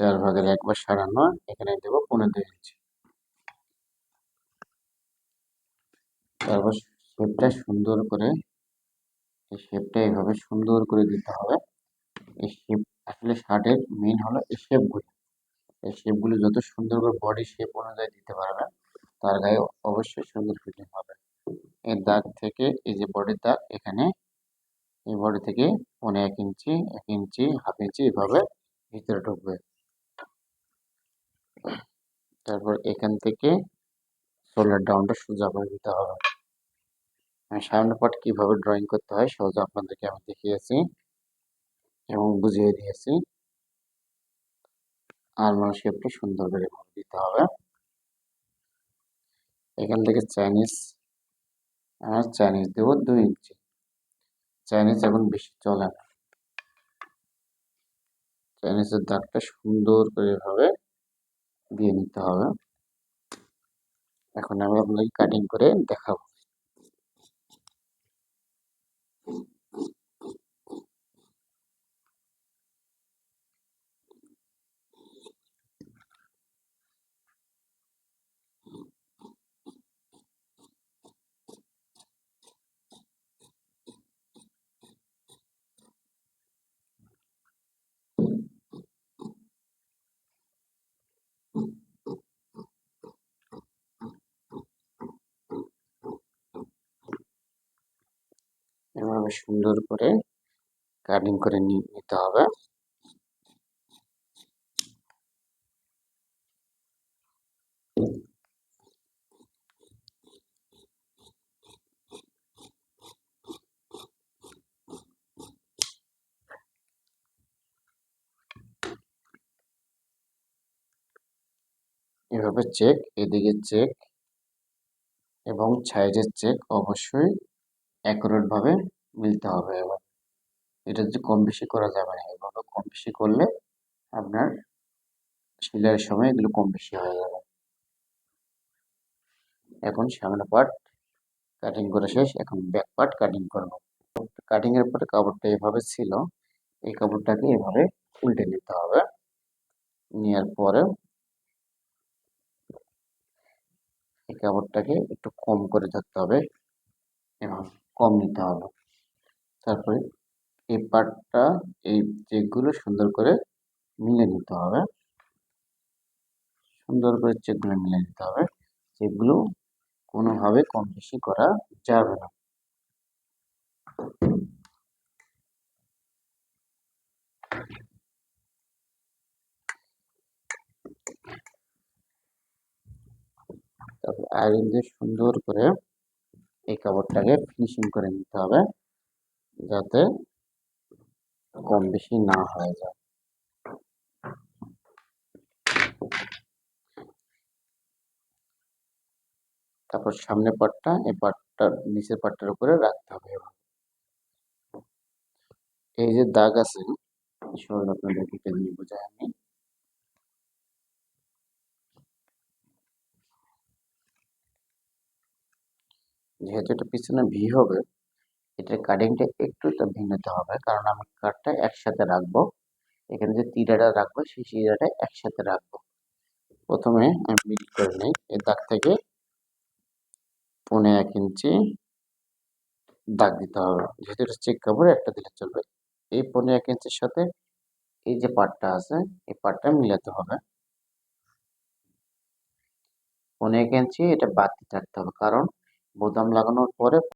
চার ভাগের একবার সারানো এখানে দেবো পনেরো দুই ইঞ্চি। তারপর শেপটা সুন্দর করে, এই শেপটা এইভাবে সুন্দর করে দিতে হবে। এই শেপ আসলে শার্টের মেন হলো এই শেপগুলো এই শেপগুলো যত সুন্দর করে বডি শেপ অনুযায়ী দিতে পারবে, তার গায়ে অবশ্যই সুন্দর ফিটিং হবে। এই দাগ থেকে, এই যে বডির দাগ এখানে, এই বডি থেকে পনেরো এক ইঞ্চি এক ইঞ্চি হাফ ইঞ্চি এভাবে ভিতরে ঢুকবে। তারপর এখান থেকে সোলার ডাউনটা সোজা করে দিতে হবে। আমি সামনে পাট কীভাবে ড্রয়িং করতে হয় সহজে আপনাদেরকে আমি দেখিয়েছি এবং বুঝিয়ে দিয়েছি। আর মানে শেপটা সুন্দর করে দিতে হবে। এখান থেকে চাইনিজ আমার চাইনিজ দেবো দুই ইঞ্চি। চাইনিজ এখন বেশি চলে না। চাইনিজের দাগটা সুন্দর করে এভাবে দিয়ে নিতে হবে। এখন আমি আপনাকে কাটিং করে দেখাবো এভাবে সুন্দর করে কাটিং করে নিতে হবে। এভাবে চেক এদিকে চেক এবং সাইজের চেক অবশ্যই অ্যাকুরেট ভাবে মিলতে হবে এবার এটা যদি কম বেশি করা যাবে না এভাবে কম বেশি করলে আপনার সেলাইয়ের সময় এগুলো কম বেশি হয়ে যাবে। এখন সামনে পার্ট কাটিং করে শেষ, এখন ব্যাক পার্ট কাটিং করব। কাটিং এর পরে কাপড়টা এভাবে ছিল, এই কাপড়টাকে এভাবে উল্টে নিতে হবে। নেওয়ার পরে এই কাপড়টাকে একটু কম করে ধরতে হবে এবং কম নিতে হবে। তারপরে এই পার্টটা এই চেকগুলো সুন্দর করে মিলে নিতে হবে। সুন্দর করে চেকগুলো মিলে নিতে হবে। চেকগুলো কোনোভাবে কম বেশি করা যাবে না। তারপর আয়রন দিয়ে সুন্দর করে এই কাপড়টাকে ফিনিশিং করে নিতে হবে। যাতে কম বেশি না হয়ে যায়। তারপর সামনে পাটটা, এই পাটটা, নিচের পাটটার উপরে রাখতে হবে এই যে দাগ আছে আপনাদেরকে নিয়ে বোঝাই আমি। যেহেতু এটা পিছনে ভি হবে এটার কাটিংটা একটু ভিন্নতে হবে, কারণ আমি কাঠটা একসাথে রাখব। এখানে যে তিরাটা রাখব, সেই তিরাটা একসাথে রাখব। প্রথমে আমি মিল করে নিই। এই দাগ থেকে পনে এক ইঞ্চি দাগ দিতে হবে। যেহেতু এটা চেক কাপড় একটা দিলে চলবে। এই পনে এক ইঞ্চির সাথে এই যে পাটটা আছে, এই পাটটা মিলাতে হবে। পনে এক ইঞ্চি এটা বাড়তি থাকতে হবে, কারণ বোতাম লাগানোর পরে